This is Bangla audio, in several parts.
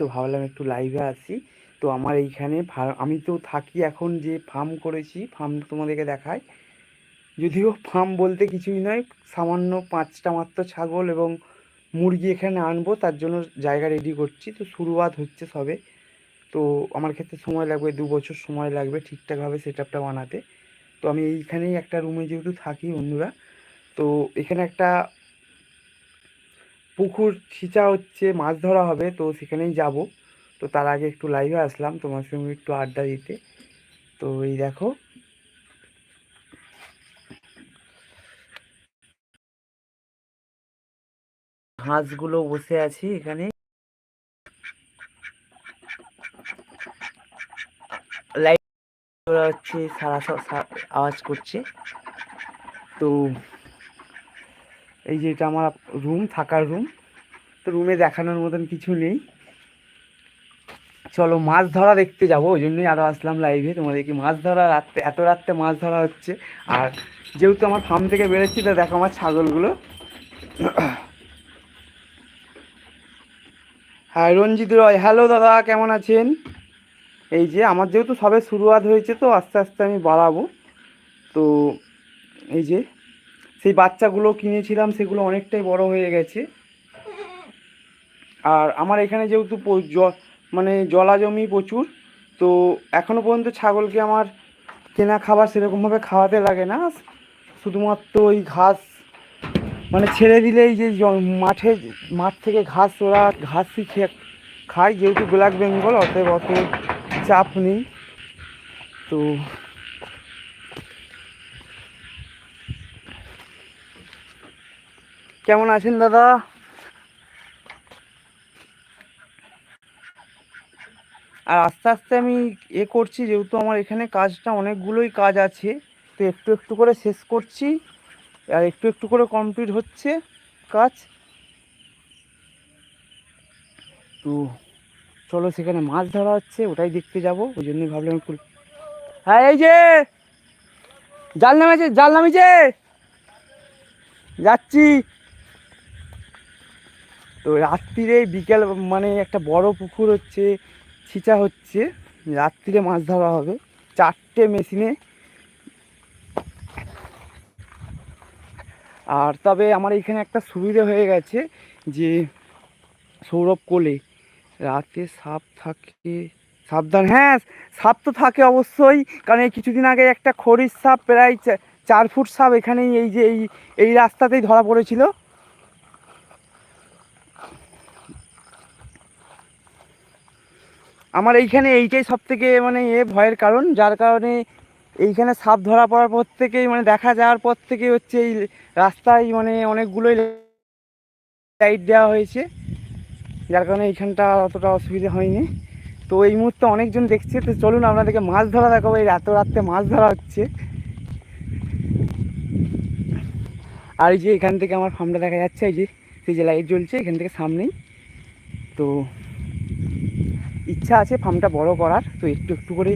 তো ভাবলাম একটু লাইভে আসি। তো আমার এইখানে আমি তো থাকি এখন যে ফার্ম করেছি ফার্ম তোমাদেরকে দেখাই। যদিও ফার্ম বলতে কিছুই নয়, সামান্য পাঁচটা মাত্র ছাগল এবং মুরগি এখানে আনব, তার জন্য জায়গা রেডি করছি। তো শুরুয়াত হচ্ছে সবে। তো আমার ক্ষেত্রে সময় লাগবে, দু বছর সময় লাগবে ঠিকঠাকভাবে সেট আপটা বানাতে। তো আমি এইখানেই একটা রুমে যেহেতু থাকি বন্ধুরা, তো এখানে একটা পুকুর ছিঁচা হচ্ছে, মাছ ধরা হবে, তো সেখানেই যাব। তো তার আগে একটু লাইভে আসলাম তোমার সঙ্গে একটু আড্ডা দিতে। তো এই দেখো। হাঁসগুলো বসে আছি এখানে। লাইট হচ্ছে সারা আওয়াজ করছে। তো এই যে এটা আমার রুম থাকার রুম তো রুমে দেখানোর মতন কিছু নেই। চলো মাছ ধরা দেখতে যাব, ওই জন্যই আরও আসলাম লাইভে তোমাদেরকে মাছ ধরা রাত্রে, এত রাত্রে মাছ ধরা হচ্ছে। আর যেহেতু আমার ফার্ম থেকে বেরোচ্ছি, তো দেখো আমার ছাগলগুলো। হ্যাঁ রঞ্জিত রয়। হ্যালো দাদা, কেমন আছেন? এই যে আমার যেহেতু সবে শুরুয়াত হয়েছে, তো আস্তে আস্তে আমি বাড়াবো। তো এই যে সেই বাচ্চাগুলো কিনেছিলাম, সেগুলো অনেকটাই বড় হয়ে গেছে। আর আমার এখানে যেহেতু মানে জলা জমি প্রচুর, তো এখনও পর্যন্ত ছাগলকে আমার কেনা খাবার সেরকমভাবে খাওয়াতে লাগে না। শুধুমাত্র ওই ঘাস মানে ছেড়ে দিলেই যে মাঠে, মাঠ থেকে ঘাস ওরা ঘাসই খেয়ে খায়। যেহেতু ব্ল্যাক বেঙ্গল, অতএব অত চাপ নেই। তো কেমন আছেন দাদা? আর আস্তে আস্তে আমি এ করছি, যেহেতু আমার এখানে কাজটা অনেকগুলোই কাজ আছে, তো একটু একটু করে শেষ করছি, আর একটু একটু করে কমপ্লিট হচ্ছে কাজ। তো চলো সেখানে মাছ ধরা হচ্ছে, ওটাই দেখতে যাব, ওই জন্যই ভাবলাম একটু হ্যাঁ এই যে জাল নামেছে জাল নামেছে, যাচ্ছি। তো রাত্রিরে বিকেল মানে একটা বড় পুকুর হচ্ছে, ছিঁচা হচ্ছে, রাত্রিরে মাছ ধরা হবে। চারটে মেশিনে। আর তবে আমার এখানে একটা সুবিধে হয়ে গেছে যে, সৌরভ কোলে। রাতে সাপ থাকে, সাবধান হ্যাঁ সাপ তো থাকে অবশ্যই, কারণ এই কিছুদিন আগে একটা খড়ির সাপ, প্রায় চার ফুট সাপ এখানেই এই যে এই এই রাস্তাতেই ধরা পড়েছিল। আমার এইখানে এইটাই সব থেকে মানে এ ভয়ের কারণ। যার কারণে এইখানে সাপ ধরা পড়ার পর থেকেই মানে দেখা যাওয়ার পর থেকে হচ্ছে এই রাস্তায় মানে অনেকগুলোই লাইট দেওয়া হয়েছে। যার কারণে এইখানটা অতটা অসুবিধা হয়নি। তো এই মুহূর্তে অনেকজন দেখছে। তো চলুন আপনাদেরকে মাছ ধরা দেখাবো। এই এত রাত্রে মাছ ধরা হচ্ছে। আর এই যে এখান থেকে আমার ফার্মটা দেখা যাচ্ছে। এই যে সেই যে লাইট জ্বলছে এখান থেকে সামনেই। তো ইচ্ছা আছে ফার্মটা বড় করার, তো একটু একটু করে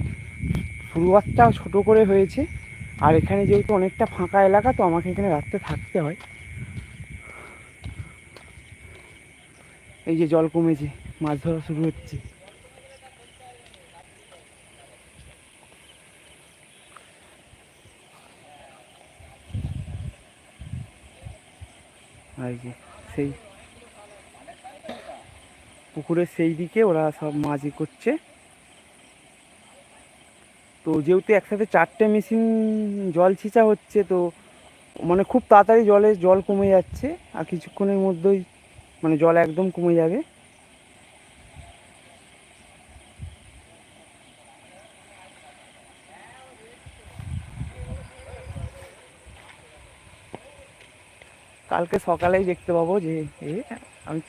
শুরুয়াতটা ছোট করে হয়েছে। আর এখানে যেহেতু অনেকটা ফাঁকা এলাকা, তো আমাকে এখানে রাত্রে থাকতে হয়। এই যে জল কমেছে, মাছ ধরা শুরু হচ্ছে। আর যে সেই পুকুরের সেই দিকে ওরা সব মাছই করছে। তো যেহেতু একসাথে চারটে মেশিন জল ছিঁচা হচ্ছে, তো মানে খুব তাড়াতাড়ি জলে, জল কমে যাচ্ছে আর কিছুক্ষণের মধ্যেই মানে জল একদম কমে যাবে। কালকে সকালেই দেখতে পাবো যে আমি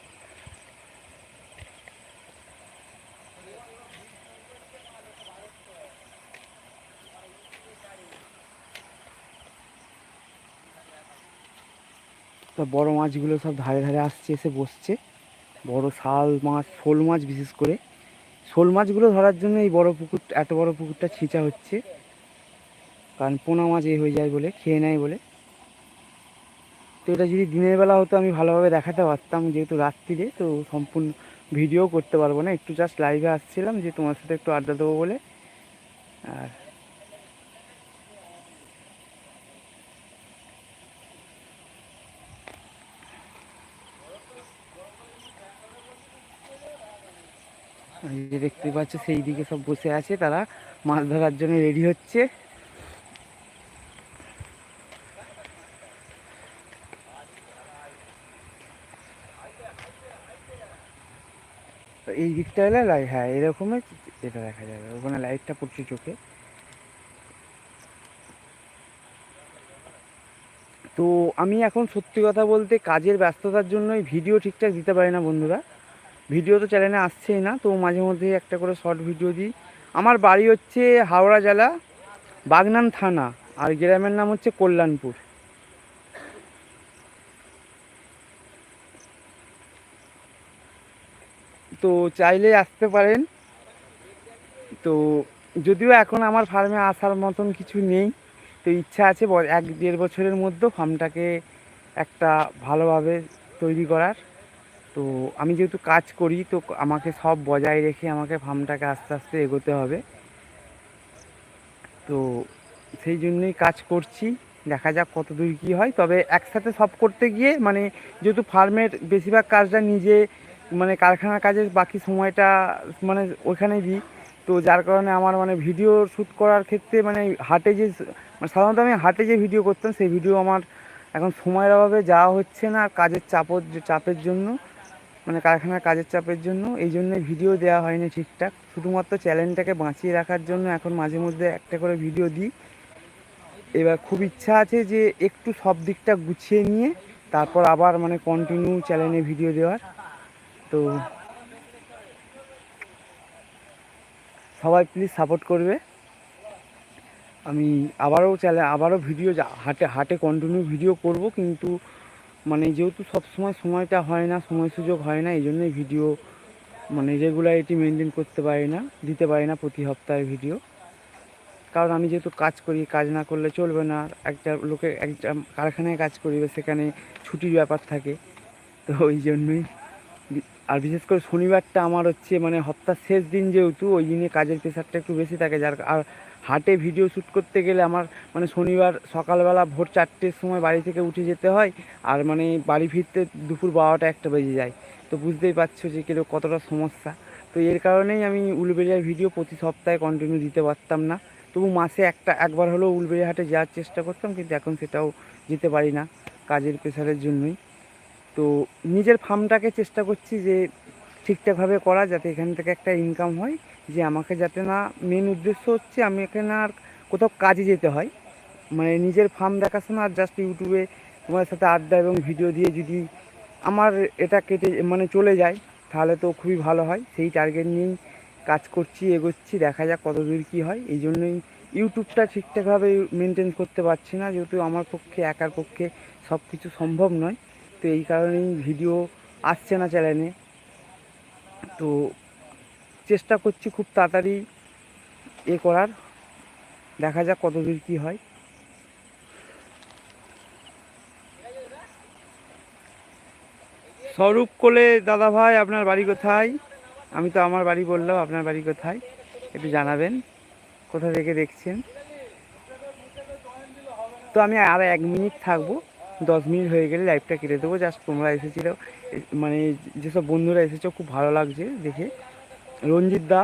তো বড় মাছগুলো সব ধারে ধারে আসছে, এসে বসছে। বড় শাল মাছ, শোল মাছ বিশেষ করে। শোল মাছগুলো ধরার জন্য এই বড় পুকুর, এত বড় পুকুরটা ছিঁচা হচ্ছে। কারণ পোনা মাছ এ হয়ে যায় বলে, খেয়ে নেয় বলে। তো এটা যদি দিনের বেলা হতো, আমি ভালোভাবে দেখাতে পারতাম। যেহেতু রাত্রিরে, তো সম্পূর্ণ ভিডিও করতে পারব না। একটু জাস্ট লাইভে আসছিলাম যে তোমার সাথে একটু আড্ডা দেবো বলে। আর যে দেখতে পাচ্ছ সেই দিকে সব বসে আছে তারা। মাছ ধরার জন্য রেডি হচ্ছে। এই দিকটা লাইট হ্যাঁ এরকমই এটা দেখা যাবে। ওখানে লাইটটা পড়ছে চোখে। তো আমি এখন সত্যি কথা বলতে কাজের ব্যস্ততার জন্যই ভিডিও ঠিকঠাক দিতে পারি না বন্ধুরা। ভিডিও তো চ্যানেলে আসছেই না, তো মাঝে মধ্যে একটা করে শর্ট ভিডিও দিই। আমার বাড়ি হচ্ছে হাওড়া জেলা, বাগনান থানা, আর গ্রামের নাম হচ্ছে কল্যাণপুর। তো চাইলে আসতে পারেন। তো যদিও এখন আমার ফার্মে আসার মতন কিছু নেই, তো ইচ্ছা আছে এক দেড় বছরের মধ্যে ফার্মটাকে একটা ভালোভাবে তৈরি করার। তো আমি যেহেতু কাজ করি, তো আমাকে সব বজায় রেখে আমাকে ফার্মটাকে আস্তে আস্তে এগোতে হবে। তো সেই জন্যই কাজ করছি, দেখা যাক কত দূর কী হয়। তবে একসাথে সব করতে গিয়ে মানে যেহেতু ফার্মের বেশিরভাগ কাজটা নিজে মানে কারখানার কাজের বাকি সময়টা মানে ওইখানে দিই। তো যার কারণে আমার মানে ভিডিও শ্যুট করার ক্ষেত্রে মানে হাটে যে মানে সাধারণত আমি হাটে যে ভিডিও করতাম, সেই ভিডিও আমার এখন সময়ের অভাবে যাওয়া হচ্ছে না, কাজের চাপর চাপের জন্য। মানে কারখানার কাজের চাপের জন্য। এই জন্য ভিডিও দেওয়া হয়নি ঠিকঠাক। শুধুমাত্র চ্যানেলটাকে বাঁচিয়ে রাখার জন্য এখন মাঝে মধ্যে একটা করে ভিডিও দিই। এবার খুব ইচ্ছা আছে যে একটু সব দিকটা গুছিয়ে নিয়ে তারপর আবার মানে কন্টিনিউ চ্যানেলে ভিডিও দেওয়ার। তো সবাই প্লিজ সাপোর্ট করবে। আমি আবারও চ্যানেল আবারও ভিডিও হাটে হাটে কন্টিনিউ ভিডিও করব কিন্তু মানে যেহেতু সব সময় সময়টা হয় না, সময় সুযোগ হয় না, এই জন্যই ভিডিও মানে রেগুলারিটি মেনটেন করতে পারি না, দিতে পারি না প্রতি সপ্তাহে ভিডিও কারণ আমি যেহেতু কাজ করি, কাজ না করলে চলবে না। একটা লোকে, একটা কারখানায় কাজ করি সেখানে ছুটির ব্যাপার থাকে। তো ওই জন্যই, আর বিশেষ করে শনিবারটা আমার হচ্ছে মানে সপ্তাহ শেষ দিন যেহেতু, ওই দিনে কাজের প্রেশারটা একটু বেশি থাকে, যার আর হাটে ভিডিও শ্যুট করতে গেলে আমার মানে শনিবার সকালবেলা ভোর চারটের সময় বাড়ি থেকে উঠে যেতে হয়। আর মানে বাড়ি ফিরতে দুপুর বারোটা একটা বেজে যায়। তো বুঝতেই পারছ যে কীরকম কতটা সমস্যা। তো এর কারণেই আমি উলবেরিয়ার ভিডিও প্রতি সপ্তাহে কন্টিনিউ দিতে পারতাম না। তবু মাসে একটা, একবার হলেও উলবেরিয়া হাটে যাওয়ার চেষ্টা করতাম, কিন্তু এখন সেটাও যেতে পারি না কাজের প্রেশারের জন্যই। তো নিজের ফার্মটাকে চেষ্টা করছি যে ঠিকঠাকভাবে করা যাতে এখান থেকে একটা ইনকাম হয়, যে আমাকে যাতে না মেন উদ্দেশ্য হচ্ছে আমি এখানে আর কোথাও কাজে যেতে হয়। মানে নিজের ফার্ম দেখাশোনা আর জাস্ট ইউটিউবে তোমার সাথে আড্ডা এবং ভিডিও দিয়ে যদি আমার এটা কেটে মানে চলে যায়, তাহলে তো খুবই ভালো হয়। সেই টার্গেট নিয়েই কাজ করছি, এগোচ্ছি, দেখা যাক কত দূর কী হয়। এই জন্যই ইউটিউবটা ঠিকঠাকভাবে মেনটেন করতে পারছি না, যেহেতু আমার পক্ষে, একার পক্ষে সব কিছু সম্ভব নয়। তো এই কারণেই ভিডিও আসছে না চ্যানেলে তো চেষ্টা করছি খুব তাড়াতাড়ি এ করার। দেখা যাক কত দূর কী হয়। স্বরূপ কোলে, দাদা ভাই, আপনার বাড়ি কোথায়? আমি তো আমার বাড়ি বললাম, আপনার বাড়ি কোথায়? একটু জানাবেন, কোথা থেকে দেখছেন। তো আমি আর এক মিনিট থাকব। দশ মিনিট হয়ে গেলে লাইভটা কেটে দেবো। জাস্ট তোমরা এসেছিল মানে যেসব বন্ধুরা এসেছ, খুব ভালো লাগছে দেখে। রঞ্জিত দা।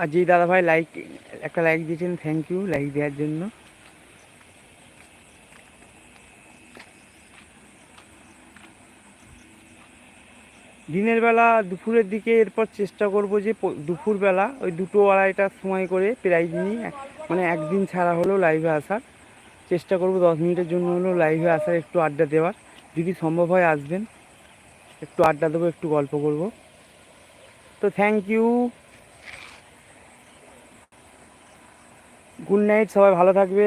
আর যেই দাদাভাই লাইক একটা লাইক দিয়েছেন থ্যাংক ইউ লাইক দেওয়ার জন্য। দিনের বেলা দুপুরের দিকে এরপর চেষ্টা করব যে দুপুরবেলা ওই দুটো আড়াইটার সময় করে প্রায় দিনই মানে একদিন ছাড়া হলেও লাইভে আসার। চেষ্টা করব দশ মিনিটের জন্য হলেও লাইভে আসার, একটু আড্ডা দেওয়ার। যদি সম্ভব হয় আসবেন। একটু আড্ডা দেবো, একটু গল্প করব। তো থ্যাংক ইউ গুড নাইট সবাই ভালো থাকবে।